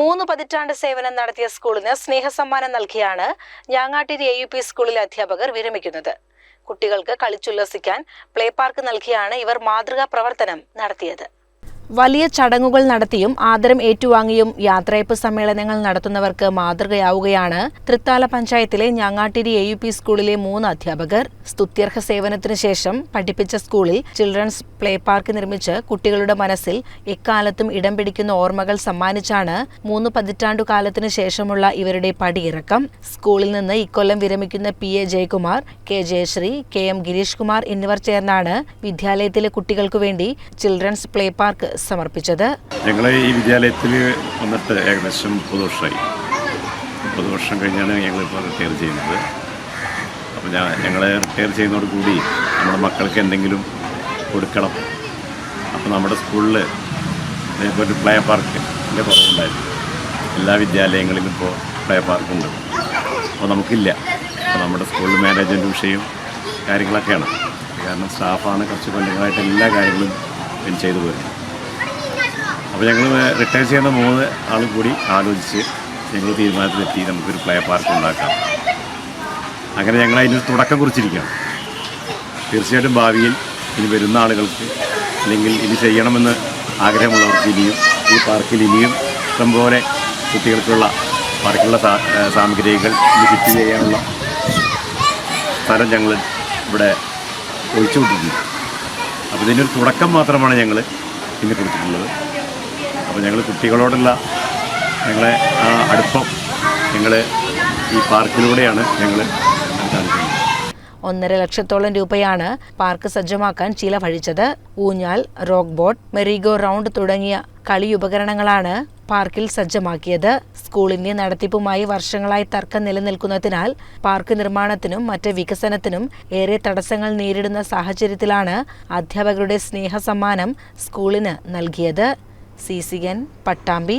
മൂന്ന് പതിറ്റാണ്ട് സേവനം നടത്തിയ സ്കൂളിന് സ്നേഹസമ്മാനം നൽകിയാണ് ഞാങ്ങാട്ടിരി എ യു പി സ്കൂളിലെ അധ്യാപകർ വിരമിക്കുന്നത്. കുട്ടികൾക്ക് കളിച്ചുല്ലസിക്കാൻ പ്ലേ പാർക്ക് നൽകിയാണ് ഇവർ മാതൃകാ പ്രവർത്തനം നടത്തിയത്. വലിയ ചടങ്ങുകൾ നടത്തിയും ആദരം ഏറ്റുവാങ്ങിയും യാത്രയപ്പ് സമ്മേളനങ്ങൾ നടത്തുന്നവർക്ക് മാതൃകയാവുകയാണ്. തൃത്താല പഞ്ചായത്തിലെ ഞാങ്ങാട്ടിരി എ യു പി സ്കൂളിലെ മൂന്ന് അധ്യാപകർ. സ്തുത്യർഹ സേവനത്തിനു ശേഷം പഠിപ്പിച്ച സ്കൂളിൽ ചിൽഡ്രൻസ് പ്ലേ പാർക്ക് നിർമ്മിച്ച് കുട്ടികളുടെ മനസ്സിൽ എക്കാലത്തും ഇടം പിടിക്കുന്ന ഓർമ്മകൾ സമ്മാനിച്ചാണ് മൂന്ന് പതിറ്റാണ്ടു കാലത്തിനു ശേഷമുള്ള ഇവരുടെ പടിയിറക്കം. സ്കൂളിൽ നിന്ന് ഇക്കൊല്ലം വിരമിക്കുന്ന P A Jayakumar K Jayasree K M Girish Kumar എന്നിവർ ചേർന്നാണ് വിദ്യാലയത്തിലെ കുട്ടികൾക്കു വേണ്ടി ചിൽഡ്രൻസ് പ്ലേ പാർക്ക് സമർപ്പിച്ചത്. ഞങ്ങൾ ഈ വിദ്യാലയത്തിൽ വന്നിട്ട് ഏകദേശം മുപ്പത് വർഷമായി. മുപ്പത് വർഷം കഴിഞ്ഞാണ് ഞങ്ങളിപ്പോൾ റിട്ടയർ ചെയ്യുന്നത്. അപ്പോൾ ഞാൻ ഞങ്ങൾ റിട്ടയർ ചെയ്യുന്നതോട് കൂടി നമ്മുടെ മക്കൾക്ക് എന്തെങ്കിലും കൊടുക്കണം. അപ്പോൾ നമ്മുടെ സ്കൂളിൽ ഒരു പ്ലേ പാർക്കിന്റെ കുറവുണ്ടായിരുന്നു. എല്ലാ വിദ്യാലയങ്ങളിലും ഇപ്പോൾ പ്ലേ പാർക്കുണ്ട് അപ്പോൾ നമുക്കില്ല. അപ്പോൾ നമ്മുടെ സ്കൂൾ മാനേജ്മെന്റ് വിഷയം കാര്യങ്ങളൊക്കെയാണ്. കാരണം സ്റ്റാഫാണ് കുറച്ച് കൊല്ലങ്ങളായിട്ട് എല്ലാ കാര്യങ്ങളും ചെയ്തു പോരുന്നത്. അപ്പോൾ ഞങ്ങൾ റിട്ടയർ ചെയ്യുന്ന മൂന്ന് ആളും കൂടി ആലോചിച്ച് ഞങ്ങൾ തീരുമാനത്തിലെത്തി നമുക്കൊരു പ്ലേ പാർക്ക് ഉണ്ടാക്കാം. അങ്ങനെ ഞങ്ങൾ അതിന് തുടക്കം കുറിച്ചിരിക്കുകയാണ്. തീർച്ചയായിട്ടും ഭാവിയിൽ ഇനി വരുന്ന ആളുകൾക്ക് അല്ലെങ്കിൽ ഇനി ചെയ്യണമെന്ന് ആഗ്രഹമുള്ളവർക്ക് ഇനിയും ഈ പാർക്കിൽ ഇനിയും ഇഷ്ടംപോലെ കുട്ടികൾക്കുള്ള പാർക്കുള്ള സാ സാമഗ്രികൾ ഇനി ഫിറ്റ് ചെയ്യാനുള്ള സ്ഥലം ഞങ്ങൾ ഇവിടെ ഒഴിച്ചുകൊണ്ടിരിക്കുന്നു. അപ്പോൾ ഇതിന്റെ ഒരു തുടക്കം മാത്രമാണ് ഞങ്ങൾ ഇന്ന് കൊടുത്തിട്ടുള്ളത്. അപ്പോൾ ഞങ്ങൾ കുട്ടികളോടുള്ള ഞങ്ങളെ ആ അടുപ്പം ഞങ്ങൾ ഈ പാർക്കിലൂടെയാണ് ഞങ്ങൾ ഒന്നര ലക്ഷത്തോളം രൂപയാണ് പാർക്ക് സജ്ജമാക്കാൻ ചിലവഴിച്ചത് ഊഞ്ഞാൽ റോക്ക് ബോട്ട് മെറിഗോ റൗണ്ട് തുടങ്ങിയ കളി ഉപകരണങ്ങളാണ് പാർക്കിൽ സജ്ജമാക്കിയത്. സ്കൂളിന്റെ നടത്തിപ്പുമായി വർഷങ്ങളായി തർക്കം നിലനിൽക്കുന്നതിനാൽ പാർക്ക് നിർമ്മാണത്തിനും മറ്റ് വികസനത്തിനും ഏറെ തടസ്സങ്ങൾ നേരിടുന്ന സാഹചര്യത്തിലാണ് അധ്യാപകരുടെ സ്നേഹസമ്മാനം സ്കൂളിന് നൽകിയത്. C C Pattambi